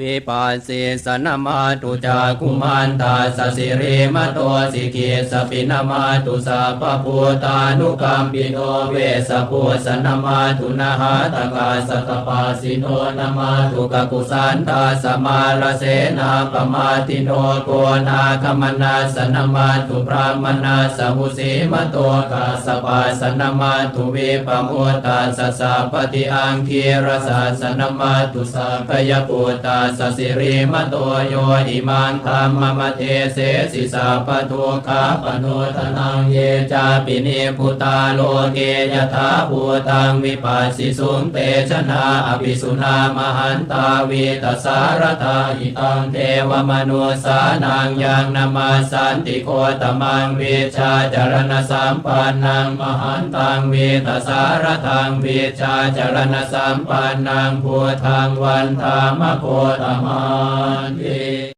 วิปัสสิสนามาตุจากุมารตาสสิริมโตสิกิสปินามาตุสัพพพุตานุกัมปิโนเวสปุสนามาตุนาหาตกาสตปาสิโนนามาตุกกุสันตาสมาลเสนาปมาติโนโกนาคมนาสนามาตุพรามนาสมุสีมโตกาสปาสนามาตุเวปมุตตาสสะปฏิอังคีรสาสนามาตุสัพพยปุตตาสสิริมโตโยอิมังธรรมมเทเสสิสาปทุขาปโนทนังเยจาปิเนพุตาโลเกยถาภูตังวิปัสสิสุงเตชนาอภิสุนามหันตาวิตสารตาอิตังเทวมนุสานังยังนามาสันติโคตมังเวชาจารณสัมปันนังมหันตังเวตสารทังเวชาจารณสัมปันนังพุทธังวันธามโคตมานิ